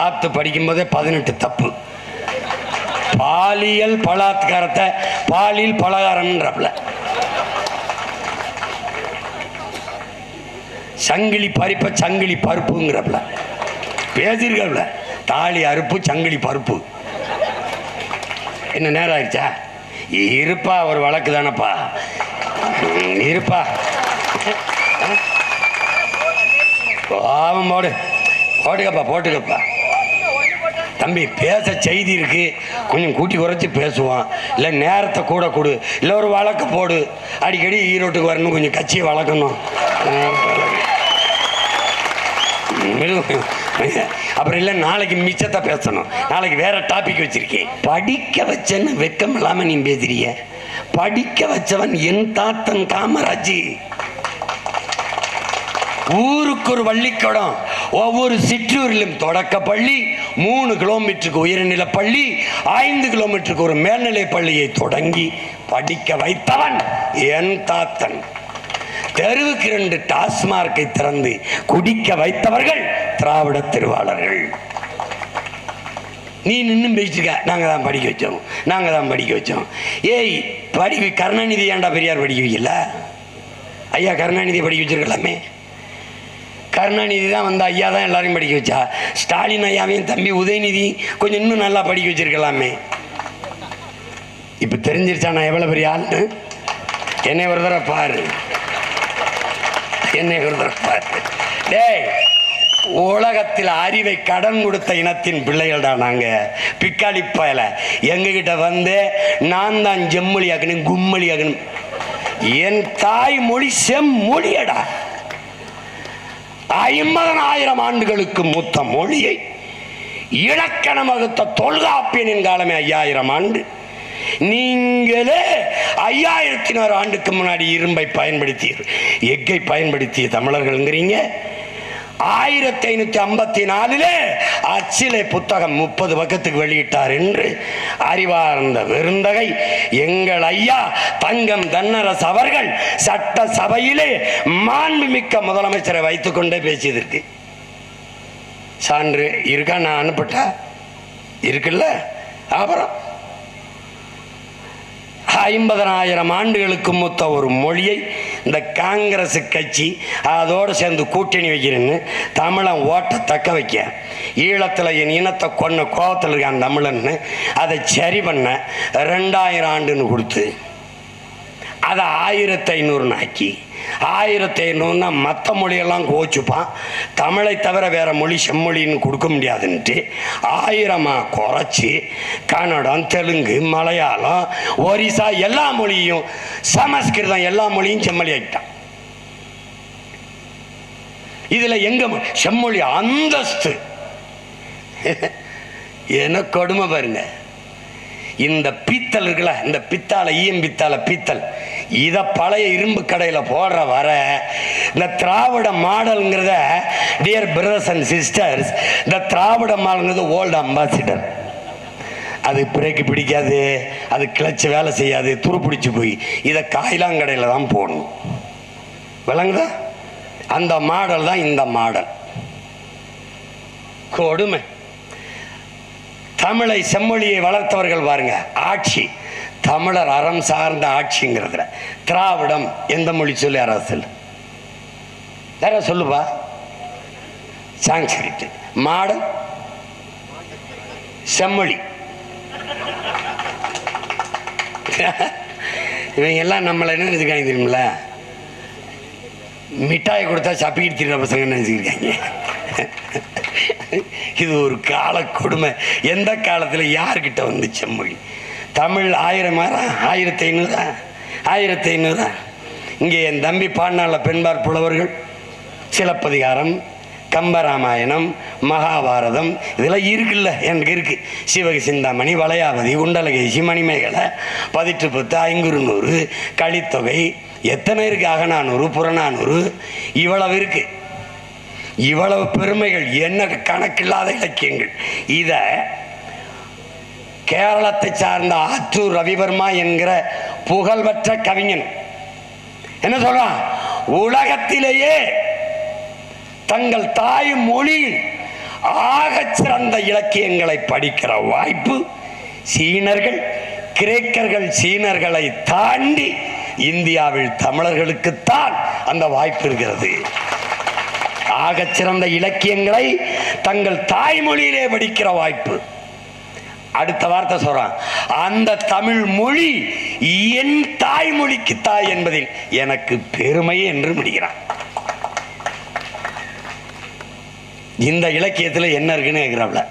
சாப்பிட்டு படிக்கும்போதே பதினெட்டு தப்பு. பாலியல் பலாத்காரத்தை பாலியல் பலகாரம்ன்றப்பல. சங்கிலி பறிப்ப சங்கிலி பருப்புங்கிறப்பல. பேசியிருக்கல தாலி அறுப்பு சங்கிலி பருப்பு. என்ன நேரம் ஆயிடுச்சா? இருப்பா ஒரு வழக்கு தானப்பா. இருப்பா. பாவம் போடு. போட்டுக்கப்பா போட்டுக்கப்பா. தம்பி பேச செய்தி இருக்கு. கொஞ்சம் கூட்டி குறைச்சி பேசுவான். இல்லை நேரத்தை கூட கொடு. இல்லை ஒரு வழக்கு போடு. அடிக்கடி ஈரோட்டுக்கு வரணும். கொஞ்சம் கட்சியை வளர்க்கணும். அப்புறம் இல்லை நாளைக்கு மிச்சத்தை பேசணும். நாளைக்கு வேற டாபிக் வச்சிருக்கேன். படிக்க வச்சேன்னு வெக்கம் இல்லாம நீ பேசுறிய. படிக்க வச்சவன் என் தாத்தன் காமராஜி. ஊருக்கு ஒரு பள்ளிக்கூடம் ஒவ்வொரு சிற்றூரிலும் தொடக்க பள்ளி மூணு கிலோமீட்டருக்கு உயர்நிலை பள்ளி ஐந்து கிலோமீட்டருக்கு ஒரு மேல்நிலை பள்ளியை தொடங்கி படிக்க வைத்தவன் என் தாத்தன். தெருவுக்கு இரண்டு டாஸ்மார்க்கை திறந்து குடிக்க வைத்தவர்கள் திராவிட திருவாளர்கள். நீ நின்று இருக்க நாங்கள் தான் படிக்க வச்சோம். நாங்கள் தான் படிக்க வச்சோம். ஏய் படி கருணாநிதி ஏன்டா பெரியார் படிக்க வைக்கல? ஐயா கருணாநிதி படிக்க வச்சிருக்கலாமே. கருணாநிதி தான் வந்து ஐயா தான் எல்லாரையும் படிக்க வச்சா. ஸ்டாலின் ஐயாவையும் தம்பி உதயநிதி கொஞ்சம் இன்னும் நல்லா படிக்க வச்சிருக்கலாமே. இப்போ தெரிஞ்சிருச்சா நான் எவ்வளோ பெரிய ஆள்னு என்னை ஒரு தடவை பாரு. என்னை ஒரு தடவை பாரு. டேய் உலகத்தில் அறிவை கடன் கொடுத்த இனத்தின் பிள்ளைகள் தான் நாங்க. பிக்காளி பயல. எங்ககிட்ட வந்து நான் தான் ஜெம்மொழி ஆக்கணும் கும்மொழி ஆக்கணும். என் தாய் மொழி செம்மொழியடா. ஐம்பதனாயிரம் ஆண்டுகளுக்கு மூத்த மொழியை இலக்கணம் வகுத்த தொல்காப்பியனின் காலமே ஐயாயிரம் ஆண்டு. நீங்களே ஐயாயிரத்தி நூறு ஆண்டுக்கு முன்னாடி இரும்பை பயன்படுத்தி எக்கை பயன்படுத்திய தமிழர்கள்ங்கிறீங்க. ஆயிரத்தி ஐநூத்தி ஐம்பத்தி நாலிலே அச்சிலை புத்தகம் முப்பது பக்கத்துக்கு வெளியிட்டார் என்று அறிவார்ந்த விருந்தகை எங்கள் ஐயா தங்கம் தன்னரசு அவர்கள் சட்ட சபையிலே மாண்புமிக்க முதலமைச்சரை வைத்துக்கொண்டே பேசியதற்கு. சான்று இருக்கா? நான் அனுப்பிட்டா? இருக்குல்ல? அப்புறம்? ஐம்பதனாயிரம் ஆண்டுகளுக்கு மூத்த ஒரு மொழியை இந்த காங்கிரஸ் கட்சி அதோடு சேர்ந்து கூட்டணி வைக்கிறேன்னு தமிழன் ஓட்ட தக்க வைக்க. ஈழத்தில் என் இனத்தை கொன்ன கோபத்தில் இருக்கான் தமிழன்னு அதை சரி பண்ண ரெண்டாயிரம் ஆண்டுன்னு கொடுத்து அதை ஆயிரத்தி ஐநூறுன்னு ஆக்கி ஆயிரத்தி ஐநூறுனா மற்ற மொழியெல்லாம் கோச்சுப்பான். தமிழை தவிர வேறு மொழி செம்மொழின்னு கொடுக்க முடியாதுன்ட்டு ஆயிரமாக குறைச்சி கன்னடம் தெலுங்கு மலையாளம் ஒரிசா எல்லா மொழியும் சமஸ்கிருதம் எல்லா மொழியும் செம்மொழி ஆகிட்டான் இதுல எங்க செம்மொழி அந்தஸ்து. என்ன கொடுமை பாருங்க. இந்த பீத்தல் இருக்குல்ல இந்த பித்தால ஈயம் பித்தால பீத்தல் இத பழைய இரும்பு கடையில போடுற வர இந்த திராவிட மாடல்ங்கிறத டியர் பிரதர்ஸ் அண்ட் சிஸ்டர்ஸ் இந்த திராவிட மாடல்ங்கிறது ஓல்டு அம்பாசிடர் அது பிரேக்கு பிடிக்காது அது கிளச்சு வேலை செய்யாது துருப்பிடிச்சு போய். இதை காயிலாங்கடையில் தான் போடணும். விளங்குதா? அந்த மாடல் தான் இந்த மாடல். கொடுமை. தமிழை செம்மொழியை வளர்த்தவர்கள் பாருங்க ஆட்சி. தமிழர் அறம் சார்ந்த ஆட்சிங்கிறதுல. திராவிடம் எந்த மொழி சொல்லி யாராவது சொல்லு. வேற சொல்லுப்பா. சான்ஸ்கிரிட் மாடல்? செம்மொழி. இவங்க எல்லாம் நம்மளை என்ன நினைச்சுக்காங்க தெரியுமில்ல? மிட்டாய் கொடுத்தா சப்பிக்கிட்டு திரிற பசங்க நினச்சிருக்காங்க இது ஒரு கால கொடுமை. எந்த காலத்தில் யார்கிட்ட வந்து செம்மொழி? தமிழ் ஆயிரம் ஆயிரத்தி ஐநூறா? ஆயிரத்தி ஐநூறா? இங்கே என் தம்பி பாண்டாள பெண்பார் புலவர்கள். சிலப்பதிகாரம். கம்பராமாயணம் மகாபாரதம் இதெல்லாம் இருக்குல்ல எனக்கு இருக்கு. சிவக சிந்தாமணி வளையாபதி குண்டலகேசி மணிமேகலை பதிற்று பத்து ஐங்குறுநூறு களித்தொகை எத்தனை இருக்கு? அகநானூறு புறநானூறு இவ்வளவு இருக்கு. இவ்வளவு பெருமைகள் என்ன கணக்கில்லாத இலக்கியங்கள். இத கேரளத்தை சார்ந்த ஆற்றூர் ரவிவர்மா என்கிற புகழ்பெற்ற கவிஞன். என்ன சொல்றான்? உலகத்திலேயே தங்கள் தாய் மொழியில் ஆகச் சிறந்த இலக்கியங்களை படிக்கிற வாய்ப்பு சீனர்கள் கிரேக்கர்கள் சீனர்களை தாண்டி இந்தியாவில் தமிழர்களுக்குத்தான் அந்த வாய்ப்பு இருக்கிறது. ஆகச் சிறந்த இலக்கியங்களை தங்கள் தாய்மொழியிலே படிக்கிற வாய்ப்பு. அடுத்த வார்த்தை சொல்றான். அந்த தமிழ் மொழி என் தாய்மொழிக்கு தாய் என்பதில் எனக்கு பெருமை என்று முடிகிறான். இந்த இலக்கியத்தில் என்ன இருக்குன்னு கேட்கிறாப்ல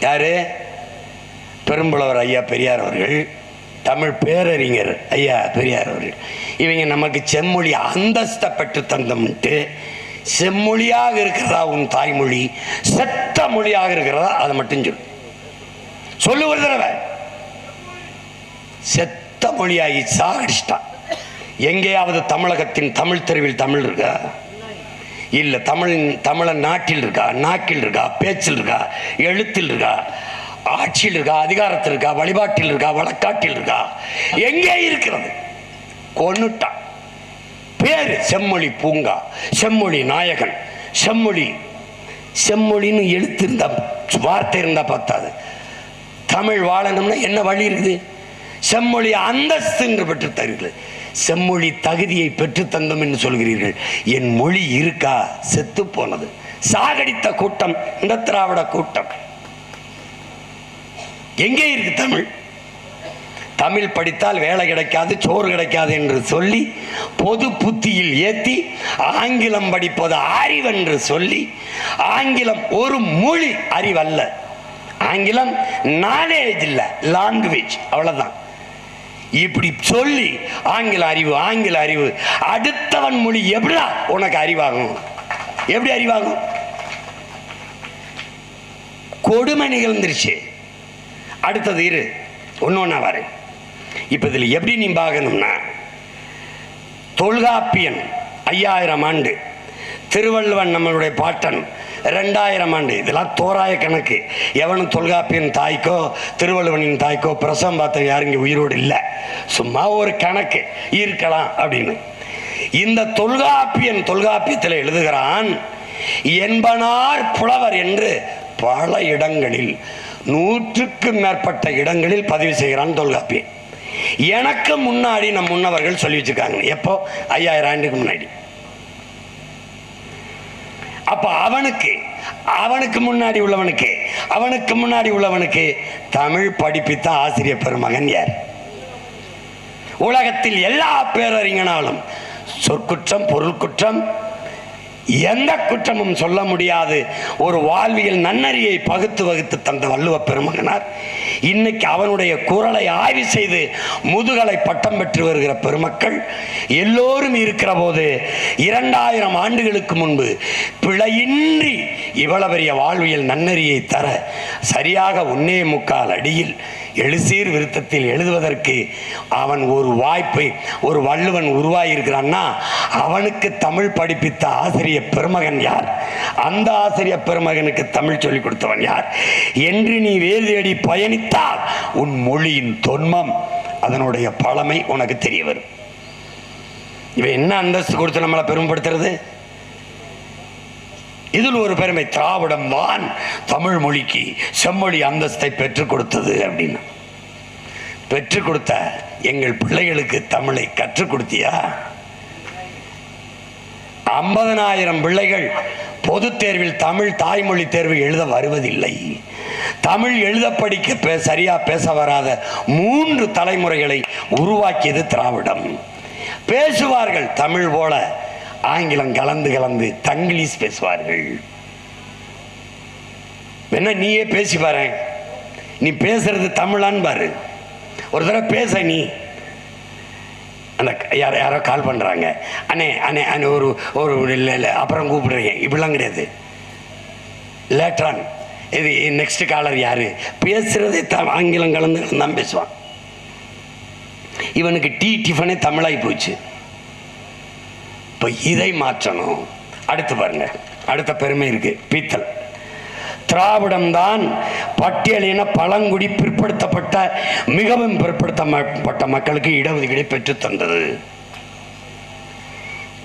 யாரு? பெரும்புலவர் ஐயா பெரியார் அவர்கள் தமிழ் பேரறிஞர் ஐயா பெரியார் அவர்கள். இவங்க நமக்கு செம்மொழி அந்தஸ்தை பெற்று தந்தோம்ட்டு செம்மொழியாக இருக்கிறதா உன் தாய்மொழி செத்த மொழியாக இருக்கிறதா அதை மட்டும் சொல்லு. சொல்லு ஒரு தடவை. செத்த மொழியாகி சாகடிச்சிட்டான். எங்கேயாவது தமிழகத்தின் தமிழ் தெருவில் தமிழ் இருக்கா? இல்லை தமிழ் தமிழன் நாட்டில் இருக்கா நாக்கில் இருக்கா பேச்சில் இருக்கா எழுத்தில் இருக்கா ஆட்சியில் இருக்கா அதிகாரத்தில் இருக்கா வழிபாட்டில் இருக்கா வழக்காட்டில் இருக்கா எங்கே இருக்கிறது? கொன்னுட்டான் பேர் செம்மொழி பூங்கா செம்மொழி நாயகன் செம்மொழி செம்மொழின்னு எழுத்து இருந்தா வார்த்தை இருந்தா பார்த்தாது தமிழ் வாழணும்னா என்ன வழி இருக்குது? செம்மொழி அந்தஸ்துங்கிற பெற்று தருகிறது செம்மொழி தகுதியை பெற்று தந்தோம் என்று சொல்கிறீர்கள். என் மொழி இருக்கா? செத்து போனது. சாகடித்த கூட்டம் இந்த திராவிட கூட்டம். எங்கே இருக்கு தமிழ்? தமிழ் படித்தால் வேலை கிடைக்காது சோறு கிடைக்காது என்று சொல்லி பொது புத்தியில் ஏற்றி ஆங்கிலம் படிப்பது அறிவென்று சொல்லி ஆங்கிலம் ஒரு மொழி அறிவல்ல. ஆங்கிலம் நாலேஜ் இல்லை லாங்குவேஜ் அவ்வளோதான் இப்படி சொல்லி ஆங்கில அறிவு ஆங்கில அறிவு அடுத்தவன் மொழி எப்படிடா உனக்கு அறிவாகும்? எப்படி அறிவாகும்? கொடுமை நிகழ்ந்துருச்சு. அடுத்தது இரு ஒன்று ஒன்றா வரேன் இப்போ இதில் எப்படி நீ பார்க்கணும்னா தொல்காப்பியன் ஐயாயிரம் ஆண்டு திருவள்ளுவன் நம்மளுடைய பாட்டன் ரெண்டாயிரம் ஆண்டு. இதெல்லாம் தோராய கணக்கு. எவனும் தொல்காப்பியன் தாய்க்கோ திருவள்ளுவனின் தாய்க்கோ பிரசவம் பார்த்த யாரும் இங்கே உயிரோடு இல்லை. சும்மா ஒரு கணக்கு. இருக்கலாம் அப்படின்னு. இந்த தொல்காப்பியன் தொல்காப்பியத்தில் எழுதுகிறான் என்பனார் புலவர் என்று பல இடங்களில் நூற்றுக்கும் மேற்பட்ட இடங்களில் பதிவு செய்கிறான் தொல்காப்பியன். எனக்கு முன்னாடி நம் முன்னவர்கள் சொல்லி வச்சிருக்காங்க. எப்போ? ஐயாயிரம் ஆண்டுக்கு முன்னாடி. அப்ப அவனுக்கு அவனுக்கு முன்னாடி உள்ளவனுக்கு அவனுக்கு முன்னாடி உள்ளவனுக்கு தமிழ் படிப்பித்த ஆசிரியர் பெருமகன் யார்? உலகத்தில் எல்லா பேரறிஞனாலும் சொற்குற்றம் பொருள் குற்றம் எந்த குற்றமும் சொல்ல முடியாது. ஒரு வாழ்வியல் நன்னறியை பகுத்து வகுத்து தந்த வள்ளுவ பெருமகனார். இன்னைக்கு அவனுடைய குரலை ஆய்வு செய்து முதுகலை பட்டம் பெற்று வருகிற பெருமக்கள் எல்லோரும் இருக்கிற போது இரண்டாயிரம் ஆண்டுகளுக்கு முன்பு பிழையின்றி இவ்வளவு பெரிய வாழ்வியல் நன்னறியை தர சரியாக ஒன்னே முக்கால் அடியில் எழுசீர் விருத்தத்தில் எழுதுவதற்கு அவன் ஒரு வாய்ப்பை ஒரு வள்ளுவன் உருவாகியிருக்கிறான்னா அவனுக்கு தமிழ் படிப்பித்த ஆசிரியர் பெருமகன் யார்? அந்த ஆசிரியர் பெருமகனுக்கு தமிழ் சொல்லிக் கொடுத்தவன் யார்? என்று நீ வேறு தேடி பயணித்தால் உன் மொழியின் தொன்மம் அதனுடைய பழமை உனக்கு தெரிய வரும். இவன் என்ன அந்தஸ்து கொடுத்து நம்மளை பெருமைப்படுத்துறது? இதில் ஒரு பெருமை திராவிடம் தான் தமிழ் மொழிக்கு செம்மொழி அந்தஸ்தை பெற்றுக் கொடுத்தது அப்படின்னு. பெற்றுக் கொடுத்த எங்கள் பிள்ளைகளுக்கு தமிழை கற்றுக் கொடுத்தியா? ஐம்பதனாயிரம் பிள்ளைகள் பொது தேர்வில் தமிழ் தாய்மொழி தேர்வு எழுத வருவதில்லை. தமிழ் எழுத படிக்க பே சரியா பேச வராத மூன்று தலைமுறைகளை உருவாக்கியது திராவிடம். பேசுவார்கள் தமிழ் போல ஆங்கிலம் கலந்து கலந்து தங்கிலீஷ் பேசுவார்கள். என்ன நீயே பேசி பாரு நீ பேசுறது தமிழான்னு பாரு. ஒரு தடவை பேச நீ. அந்த யாரோ யாரோ கால் பண்ணுறாங்க அண்ணே அண்ணே அண்ணே ஒரு ஒரு இல்லை இல்லை அப்புறம் கூப்பிடுறீங்க. இப்படிலாம் கிடையாது. லேட்ரான் இது நெக்ஸ்ட் காலர் யார்? பேசுறதே த ஆங்கிலம் கலந்து கலந்து தான் பேசுவான். இவனுக்கு டீ டிஃபனே தமிழாகி போச்சு. இப்போ இதை மாற்றணும். அடுத்து பாருங்க. அடுத்த பெருமை இருக்கு. பீத்தல். திராவிடம் தான் பட்டியலின பழங்குடி பிற்படுத்தப்பட்ட மிகவும் பிற்படுத்தப்பட்ட மக்களுக்கு இடஒதுக்கீடு பெற்று தந்தது.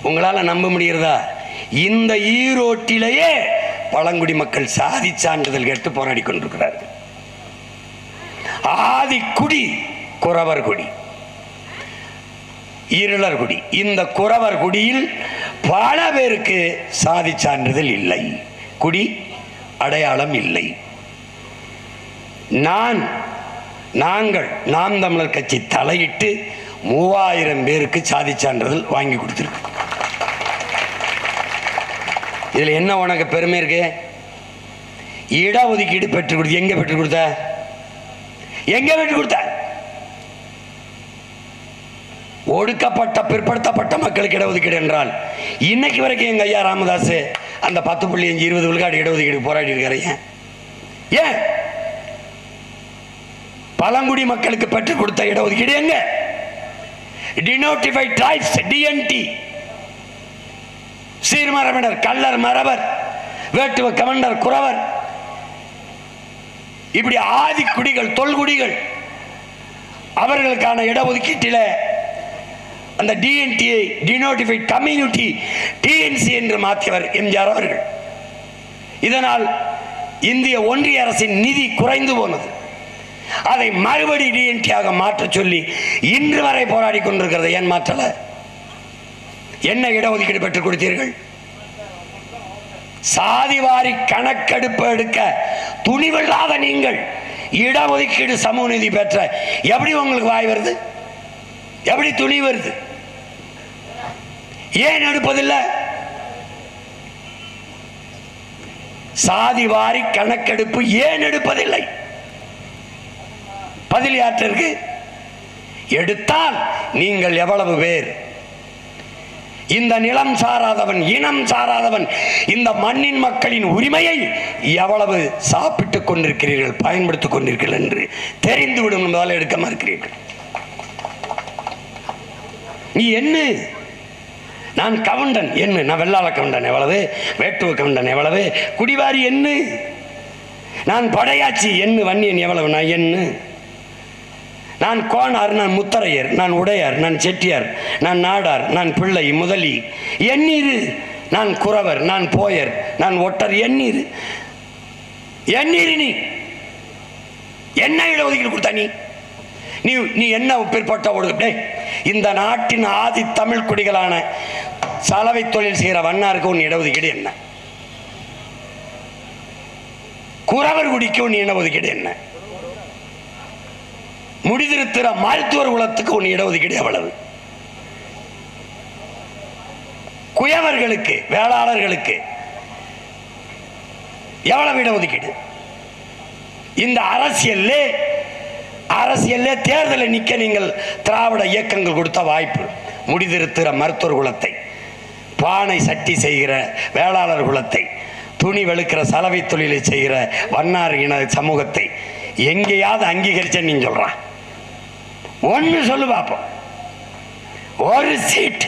உங்களால் நம்ப முடிகிறதா? இந்த ஈரோட்டிலேயே பழங்குடி மக்கள் சாதி சான்றிதழ் கேட்டு போராடி கொண்டிருக்கிறார்கள். ஆதி குடி குறவர் குடி. இருளர் குடி இந்த குறவர் குடியில் பல பேருக்கு சாதி சான்றிதழ் இல்லை. குடி அடையாளம் இல்லை. நான் நாங்கள் நாம் தமிழர் கட்சி தலையிட்டு மூவாயிரம் பேருக்கு சாதி சான்றிதழ் வாங்கி கொடுத்துருக்கு இதில் என்ன உனக்கு பெருமை இருக்கு? இடஒதுக்கீடு பெற்றுக் கொடுத்து எங்க பெற்றுக் கொடுத்த? எங்க பெற்றுக் கொடுத்த? ஒடுக்கப்பட்ட பிற்படுத்தப்பட்ட மக்களுக்கு இடஒதுக்கீடு என்றால் இன்னைக்கு வரைக்கும் எங்க ஐயா ராமதாஸ் அந்த பத்து புள்ளி அஞ்சு இருபது விழுக்காடு இடஒதுக்கீடு போராடி இருக்காரு ஏன்? பழங்குடி மக்களுக்கு பெற்றுக் கொடுத்த இடஒதுக்கீடு எங்க? டினோட்டிஃபைட் டிரைப்ஸ் டிஎன்டி சீர்மரபினர் கள்ளர் மரபர் வேட்டுவ கமண்டர் குறவர். இப்படி ஆதி குடிகள் தொல்குடிகள் அவர்களுக்கான இடஒதுக்கீட்டில் அந்த டிஎன்டியை டினோட்டிஃபைட் கம்யூனிட்டி டிஎன்சி என்று மாற்றியவர் எம்ஜிஆர் அவர்கள். இதனால் இந்திய ஒன்றிய அரசின் நிதி குறைந்து போனது. அதை மறுபடி டிஎன்டியாக மாற்றச் சொல்லி இன்று வரை போராடி கொண்டிருக்கிறது ஏன் மாற்றல? என்ன இடஒதுக்கீடு பெற்றுக் கொடுத்தீர்கள்? சாதிவாரி கணக்கெடுப்பு எடுக்க துணிவில்லாத நீங்கள் இடஒதுக்கீடு சமூக நிதி பெற்ற எப்படி உங்களுக்கு வாய் வருது? எப்படி துணி வருது? ஏன் எடுப்பதில்லை? சாதி வாரி கணக்கெடுப்பு ஏன் எடுப்பதில்லை? பதில் யாற்றிற்கு எடுத்தால் நீங்கள் எவ்வளவு பேர்? இந்த நிலம் சாராதவன் இனம் சாராதவன் இந்த மண்ணின் மக்களின் உரிமையை எவ்வளவு சாப்பிட்டுக் கொண்டிருக்கிறீர்கள் பயன்படுத்திக் கொண்டிருக்கிறீர்கள் என்று தெரிந்துவிடும் என்பதால் எடுக்க மறுக்கிறீர்கள். நீ என்ன? நான் கவுண்டன். என்ன நான் வெள்ளாள கவுண்டன் எவ்வளவு? வேட்டுவ கவுண்டன் எவ்வளவு? குடிவாரி என்ன? நான் படையாச்சி என்ன வன்னியன் எவ்வளவு? நான் என்ன? நான் கோனார் நான் முத்தரையர் நான் உடையார் நான் செட்டியார் நான் நாடார் நான் பிள்ளை முதலி. எண்ணீர் நான் குறவர் நான் போயர் நான் ஒட்டர். எண்ணீர் எண்ணீர் நீ? என்ன இடஒதுக்கீடு கொடுத்தா நீ? நீ நீ என்ன பிற்பட்ட ஒடு இந்த நாட்டின் ஆதி தமிழ் குடிகளான சலவை தொழில் செய்கிற வண்ணாருக்கு உன் இடஒதுக்கீடு என்ன? குறவர் குடிக்கு உன் இடஒதுக்கீடு என்ன? முடிதிருத்திர மருத்துவர் குலத்துக்கு உன் இடஒதுக்கீடு எவ்வளவு? குயவர்களுக்கு வேளாளர்களுக்கு எவ்வளவு இடஒதுக்கீடு? இந்த அரசியல்ல அரசியல்ல தேர்தலில் நிக்க நீங்கள் திராவிட இயக்கங்கள் கொடுத்த வாய்ப்பு. முடிதிருத்துகிற மருத்துவர் குலத்தை பானை சட்டி செய்கிற வேளாளர் குலத்தை துணி வெளுக்கிற சலவை தொழிலை செய்கிற வண்ணார் இன சமூகத்தை எங்கேயாவது அங்கீகரிச்ச நீ சொல்றான் ஒன்று சொல்லு பார்ப்போம் ஒரு சீட்.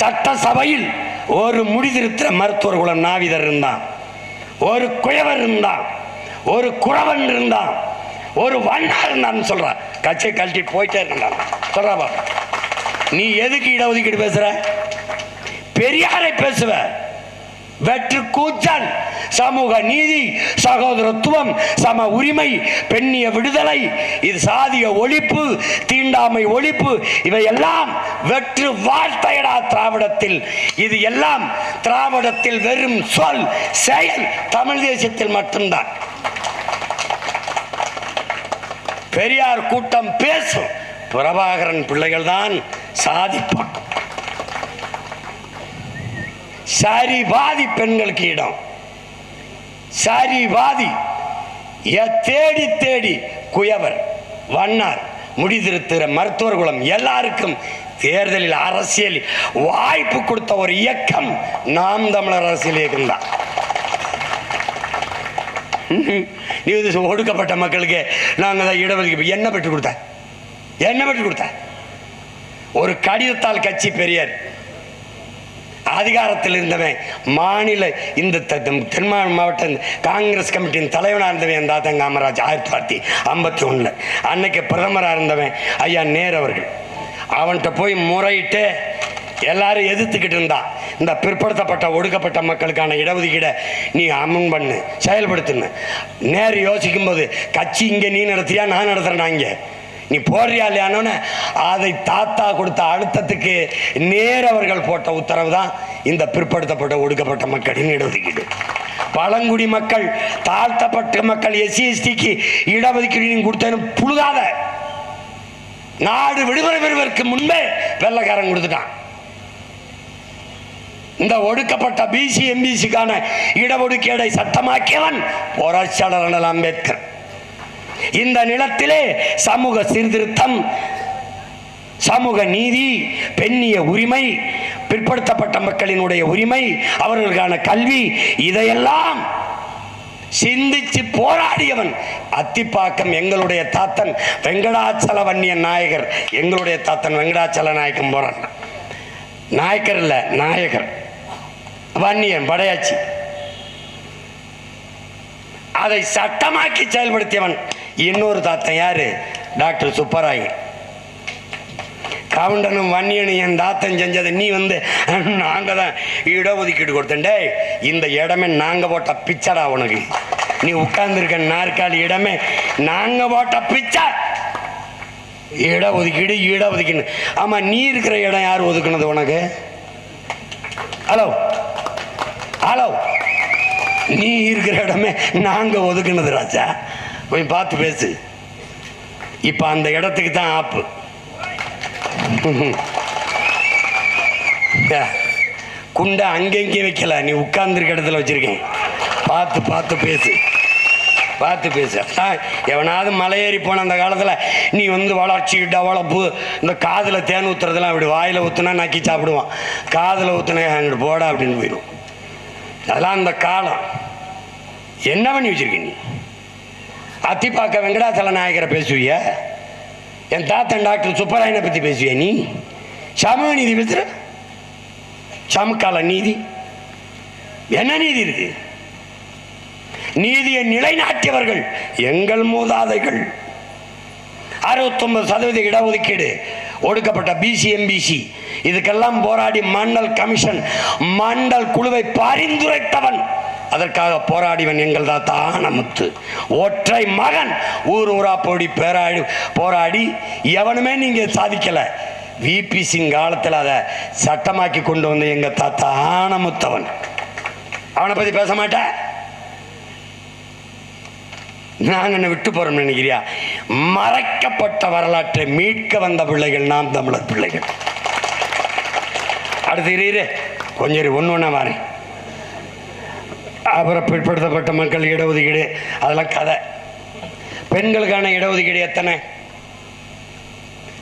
சட்டசபையில் ஒரு முடிதிருத்த மருத்துவர் குலம் நாவிதர் இருந்தான். ஒரு குயவர் இருந்தான். ஒரு குறவன் இருந்தான். ஒரு வண்ணா இருந்தான்னு சொல்கிறேன் கட்சியை கழட்டி போயிட்டே இருந்தான் சொல்றா நீ எதுக்கு இடஒதுக்கீடு பேசுற? பெரியாரை பேசுவ. வெற்று கூச்சல் சமூக நீதி சகோதரத்துவம் சம உரிமை பெண்ணிய விடுதலை இது சாதிய ஒழிப்பு தீண்டாமை ஒழிப்பு இவையெல்லாம் வெற்று வார்த்தையடா திராவிடத்தில். இது எல்லாம் திராவிடத்தில் வெறும் சொல் செயல் தமிழ் தேசத்தில் மட்டும்தான். பெரியார் கூட்டம் பேசும். பிரபாகரன் பிள்ளைகள் தான் சாதிப்பான். சரிபாதி பெண்களுக்கு இடம். சரிபாதி எ- தேடி தேடி குயவர் வண்ணார் முடிதிருத்திர மருத்துவர் குலம் எல்லாருக்கும் தேர்தலில் அரசியல் வாய்ப்பு கொடுத்த ஒரு இயக்கம் நாம் தமிழர் அரசியல் இயக்கம் தான் நீ இது ஒடுக்கப்பட்ட மக்களுக்கு நாங்கள் தான் இடஒதுக்கீடு என்ன பெற்றுக் கொடுத்த? என்ன பெற்றுக் கொடுத்த? ஒரு கடிதத்தால் கட்சி பெரியார். அதிகாரத்தில் இருந்தவன் மாநில இந்த த- தென் மாவட்ட காங்கிரஸ் கமிட்டியின் தலைவனாக இருந்தவன் தாத்தன் காமராஜ் ஆயிரத்தி தொள்ளாயிரத்தி ஐம்பத்தி ஒன்றில் அன்னைக்கு பிரதமராக இருந்தவன் ஐயா நேர் அவர்கள். அவன்கிட்ட போய் முறையிட்டு எல்லாரும் எதிர்த்துக்கிட்டு இருந்தா. இந்த பிற்படுத்தப்பட்ட ஒடுக்கப்பட்ட மக்களுக்கான இடஒதுக்கீடை நீ அமன் பண்ணு செயல்படுத்துன்னு. நேர் யோசிக்கும் போது கட்சி இங்கே நீ நடத்தியா நான் நடத்துறேன் நான் இங்கே? நீ போடுறியா இல்லையானோன்னு அதை தாத்தா கொடுத்த அழுத்தத்துக்கு நேரவர்கள் போட்ட உத்தரவு தான் இந்த பிற்படுத்தப்பட்ட ஒடுக்கப்பட்ட மக்களின் இடஒதுக்கீடு. பழங்குடி மக்கள் தாழ்த்தப்பட்ட மக்கள் எஸ்சி எஸ்டிக்கு இடஒதுக்கீடு நீ கொடுத்தேன்னு புழுதாத நாடு விடுதலை பெறுவதற்கு முன்பே வெள்ளக்காரன் கொடுத்துட்டான். இந்த ஒடுக்கப்பட்ட பிசி எம்பிசிக்கான இடஒதுக்கீடை சட்டமாக்கியவன் புரட்சியாளர் அண்ணல் அம்பேத்கர். இந்த நிலத்திலே சமூக சீர்திருத்தம் சமூக நீதி பெண்ணிய உரிமை பிற்படுத்தப்பட்ட மக்களினுடைய உரிமை அவர்களுக்கான கல்வி இதையெல்லாம் சிந்திச்சு போராடியவன் அத்திப்பாக்கம் எங்களுடைய தாத்தன் வெங்கடாச்சல வன்னியன் நாயகர். எங்களுடைய தாத்தன் வெங்கடாச்சல நாயக்கம் போறான். நாயக்கர் இல்லை நாயகர். வன்னியன் படையாச்சி. அதை சட்டமாக்கி செயல்படுத்தியவன் இன்னொரு தாத்தன் யாரு? டாக்டர் சுப்பராயன். கவுண்டனும் வன்னியனும் என் தாத்தன் செஞ்சதை நீ வந்து நாங்க தான் இடஒதுக்கீடு கொடுத்தேன். டேய் இந்த இடமே நாங்க போட்ட பிச்சடா உனக்கு. நீ உட்கார்ந்துருக்க நாற்காலி இடமே நாங்க போட்ட பிச்சை. இடஒதுக்கீடு இடஒதுக்கீடு. ஆமா நீ இருக்கிற இடம் யார் ஒதுக்குனது உனக்கு? ஹலோ. ஹலோ நீ இருக்கிற இடமே நாங்கள் ஒதுக்குனது ராஜா. போய் பார்த்து பேசு. இப்போ அந்த இடத்துக்கு தான் ஆப்பு. ஏ, குண்டை அங்கங்கே வைக்கல? நீ உட்கார்ந்துருக்க இடத்துல வச்சுருக்கேன். பார்த்து பார்த்து பேசு. பார்த்து பேசு. எவனாவது மலையேறி போன அந்த காலத்தில் நீ வந்து வளர்ச்சி டெவலப்பு இந்த காதில் தேன் ஊற்றுறதுலாம் அப்படி வாயில் ஊற்றுனா நக்கி சாப்பிடுவான். காதில் ஊற்றுனா அங்கிட்டு போடா அப்படின்னு போயிடும். அதெல்லாம் அந்த காலம். என்ன பண்ணி வச்சிருக்க நீ? அத்திப்பாக்க வெங்கடாச்சல நாயகரை பேசுவிய? என் தாத்தன் டாக்டர் சுப்பராயனை பற்றி பேசுவிய நீ? சமூக நீதி பேசுற? சமகால நீதி. என்ன நீதி இருக்கு? நீதியை நிலைநாட்டியவர்கள் எங்கள் மூதாதைகள். அறுபத்தொன்பது சதவீத இடஒதுக்கீடு ஒடுக்கப்பட்ட பிசி எம்பிசி இதுக்கெல்லாம் போராடி மண்டல் கமிஷன் மண்டல் குழுவை பரிந்துரைத்தவன். அதற்காக போராடிவன் எங்கள் தான் தானமுத்து ஒற்றை மகன். ஊர் ஊரா போடி பேராடி போராடி எவனுமே நீங்கள் சாதிக்கலை. விபி சிங் காலத்தில் அதை சட்டமாக்கி கொண்டு வந்த எங்க தாத்தா ஆனமுத்தவன். அவனை பத்தி பேச மாட்டேன். நாங்கள் என்ன விட்டு போறோம் நினைக்கிறியா? மறைக்கப்பட்ட வரலாற்றை மீட்க வந்த பிள்ளைகள் நாம் தமிழர் பிள்ளைகள். அடுத்து இரு, கொஞ்சம் ஒன்று ஒன்றா மாறி. அப்புறம் பிற்படுத்தப்பட்ட மக்கள் இடஒதுக்கீடு அதெல்லாம் கதை. பெண்களுக்கான இடஒதுக்கீடு எத்தனை?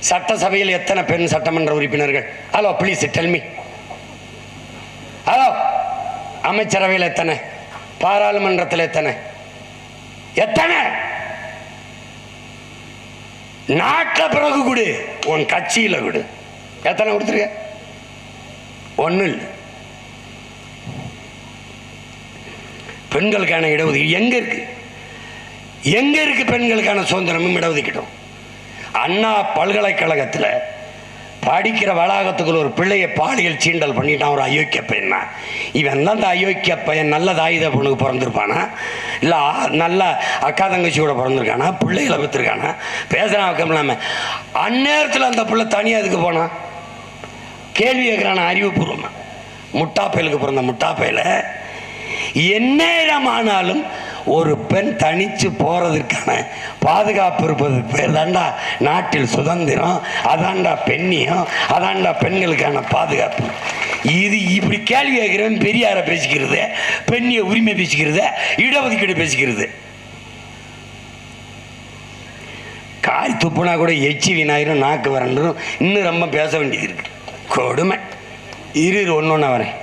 சட்டசபையில் எத்தனை பெண் சட்டமன்ற உறுப்பினர்கள்? ஹலோ ப்ளீஸ் டெல்மி ஹலோ அமைச்சரவையில் எத்தனை? பாராளுமன்றத்தில் எத்தனை? எத்தனை? நாட்டில் பிறகு கொடு. உன் கட்சியில் கொடு. எத்தனை கொடுத்துருக்க? ஒன்று பெண்களுக்கான இடஒதுக்கீடு எங்கே இருக்கு? எங்கே இருக்கு பெண்களுக்கான சுதந்திரமும் இடஒதுக்கீடும்? அண்ணா பல்கலைக்கழகத்தில் படிக்கிற வளாகத்துக்குள்ள ஒரு பிள்ளையை பாலியல் சீண்டல் பண்ணிட்டான் ஒரு அயோக்கிய பையனா இவன் தான் அந்த அயோக்கிய பையன் நல்ல தாயுத பொண்ணுக்கு பிறந்திருப்பானா? இல்லை நல்ல அக்கா தங்கச்சியோட பிறந்திருக்கானா? பிள்ளைகளை பெற்றிருக்கானா? பேசுகிறான் அக்கம் இல்லாமல் அந்நேரத்தில் அந்த பிள்ளை தனியாக இதுக்கு போனான் கேள்வி கேட்குறான அறிவுபூர்வமாக முட்டாப்பயலுக்கு பிறந்த முட்டாப்பையில எந்நேரமானாலும் ஒரு பெண் தனிச்சு போகிறதுக்கான பாதுகாப்பு இருப்பது பேர் தாண்டா நாட்டில் சுதந்திரம் அதாண்டா பெண்ணியம் அதாண்டா பெண்களுக்கான பாதுகாப்பு. இது இப்படி கேள்வி கேட்கிறவன் பெரியார பேசிக்கிறது பெண்ணிய உரிமை பேசிக்கிறது இடஒதுக்கீடு பேசிக்கிறது. காய் துப்புனா கூட எச்சி விநாயகரும் நாக்கு வரண்டும் இன்னும் ரொம்ப பேச வேண்டியது இருக்கு. கொடுமை. இரு இரு ஒன்று ஒன்றா வரேன்.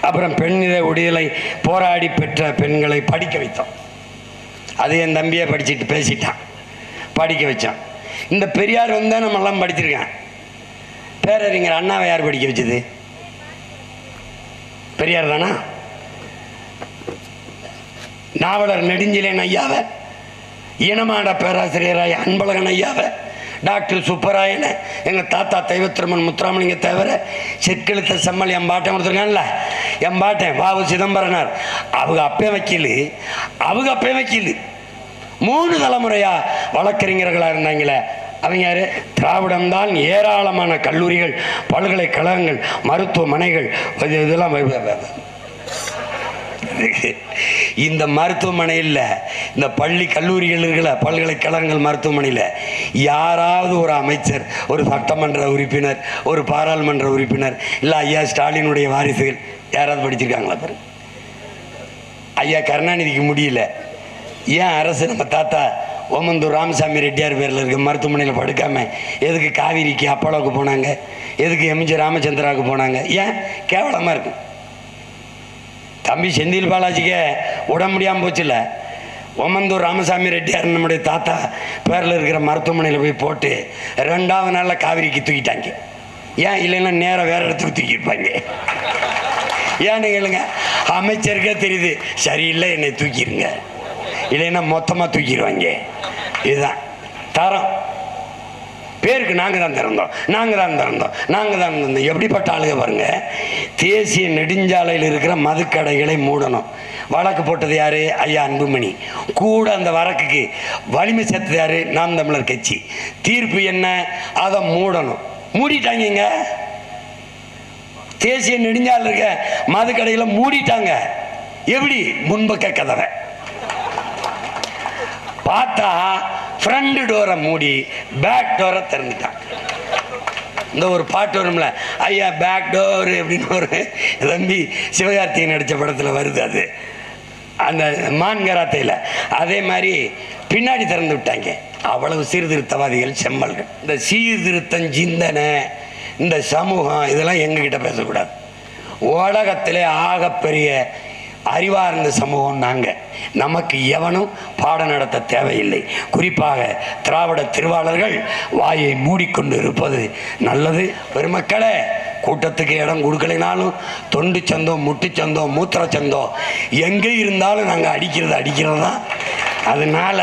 அப்புறம் பெண்ணித உடையலை போராடி பெற்ற பெண்களை படிக்க வைத்தோம். அது என் தம்பியை படிச்சுட்டு பேசிட்டான். படிக்க வச்சான். இந்த பெரியார் வந்தால் நம்ம எல்லாம் படிச்சிருக்கேன். பேரறிஞர் அண்ணாவை யார் படிக்க வச்சது? பெரியார் தானா? நாவலர் நெடுஞ்சிலேன் ஐயாவை. இனமாட பேராசிரியராய் அன்பழகன் ஐயாவை. டாக்டர் சுப்பராயன் எங்கள் தாத்தா தெய்வத்திருமன் முத்துராமலிங்க தவிர செக்கெழுத்த செம்மல் என் கொடுத்துருக்காங்கல்ல எம்பாட்டன் வாவு சிதம்பரனார். அவங்க அப்பே வக்கீல். அவங்க அப்பே வக்கீல். மூணு தலைமுறையா வழக்கறிஞர்களாக இருந்தாங்களே. அவங்க யாரு? திராவிடம்தான் ஏராளமான கல்லூரிகள் பல்கலைக்கழகங்கள் மருத்துவமனைகள் இதெல்லாம் இருக்கு இந்த மருத்துவமனையில் இந்த பள்ளி கல்லூரிகள் இருக்கல பல்கலைக்கழகங்கள் மருத்துவமனையில் யாராவது ஒரு அமைச்சர் ஒரு சட்டமன்ற உறுப்பினர் ஒரு பாராளுமன்ற உறுப்பினர் இல்லை ஐயா ஸ்டாலினுடைய வாரிசுகள் யாராவது படிச்சிருக்காங்களா பாரு? ஐயா கருணாநிதிக்கு முடியல. ஏன் அரசு நம்ம தாத்தா ஓமந்தூர் ராமசாமி ரெட்டியார் பேரில் இருக்க மருத்துவமனையில் படுக்காமல் எதுக்கு காவிரிக்கு அப்பளோவுக்கு போனாங்க? எதுக்கு எம்ஜி ராமச்சந்திராவுக்கு போனாங்க? ஏன்? கேவலமாக இருக்குது தம்பி செந்தில் பாலாஜிக்கே உட முடியாமல் போச்சுல்ல. ஒமந்தூர் ராமசாமி ரெட்டியார் நம்முடைய தாத்தா பேரில் இருக்கிற மருத்துவமனையில் போய் போட்டு ரெண்டாவது நாளில் காவிரிக்கு தூக்கிட்டாங்க. ஏன் இல்லைன்னா நேராக வேறு இடத்துக்கு தூக்கியிருப்பாங்க ஏன்னு கேளுங்க அமைச்சருக்கே தெரியுது சரியில்லை என்னை தூக்கிடுங்க இல்லைன்னா மொத்தமாக தூக்கிடுவாங்க. இதுதான் தரம். பேருக்கு நாங்கள் தான் திறந்தோம். நாங்கள் தான் திறந்தோம். நாங்கள் தான் திறந்தோம். எப்படிப்பட்ட ஆளுங்க பாருங்க? தேசிய நெடுஞ்சாலையில் இருக்கிற மதுக்கடைகளை மூடணும். வழக்கு போட்டது யாரு? ஐயா அன்புமணி. கூட அந்த வழக்குக்கு வலிமை சேர்த்தது யாரு? நாம் தமிழர் கட்சி. தீர்ப்பு என்ன? அதை மூடணும். மூடிட்டாங்க தேசிய நெடுஞ்சாலை இருக்க மதுக்கடைகளை மூடிட்டாங்க. எப்படி? முன்பக்க கதவை. பார்த்தா ஃப்ரண்ட் டோரை மூடி பேக் டோரை திறந்துட்டாங்க. இந்த ஒரு பாட்டு வரும்ல ஐயா பேக் டோர் அப்படின்னு ஒரு தம்பி சிவகார்த்திகேயன் நடித்த படத்தில் வருது அது. அந்த மான்கராத்தையில். அதே மாதிரி பின்னாடி திறந்து விட்டாங்க. அவ்வளவு சீர்திருத்தவாதிகள் செம்மல்கள். இந்த சீர்திருத்தம் சிந்தனை இந்த சமூகம் இதெல்லாம் எங்ககிட்ட பேசக்கூடாது. உலகத்திலே ஆகப்பெரிய அறிவார்ந்த சமூகம் நாங்கள் நமக்கு எவனும் பாடம் நடத்த தேவையில்லை. குறிப்பாக திராவிட திருவாளர்கள் வாயை மூடிக்கொண்டு இருப்பது நல்லது. பெருமக்களே கூட்டத்துக்கு இடம் கொடுக்கலைனாலும் தொண்டு சந்தம் முட்டு சந்தோம் மூத்திர சந்தோம் எங்கே இருந்தாலும் நாங்கள் அடிக்கிறது அடிக்கிறது? தான் அதனால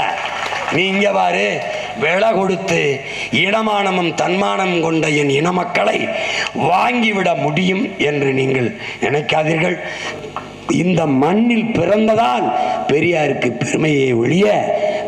நீங்கள் பாரு விலை கொடுத்து இடமானமும் தன்மானம் கொண்ட என் இன மக்களை வாங்கிவிட முடியும் என்று நீங்கள் நினைக்காதீர்கள். இந்த மண்ணில் பிறந்ததால் பெரியாருக்கு பெருமையை ஒழிய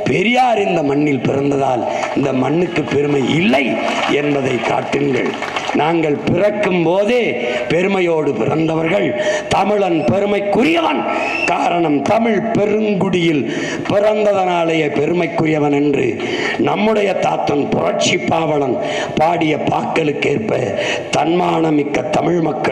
பெரியார் இந்த மண்ணில் பிறந்ததால் இந்த மண்ணுக்கு பெருமை இல்லை என்பதை காட்டுங்கள். நாங்கள் பிறக்கும் போதே பெருமையோடு பிறந்தவர்கள். தமிழன் பெருமைக்குரியவன். காரணம் தமிழ் பெருங்குடியில் பிறந்ததனாலேயே பெருமைக்குரியவன் என்று நம்முடைய தாத்தன் புரட்சி பாவலன் பாடிய பாக்களுக்கேற்ப தன்மானமிக்க தமிழ் மக்கள்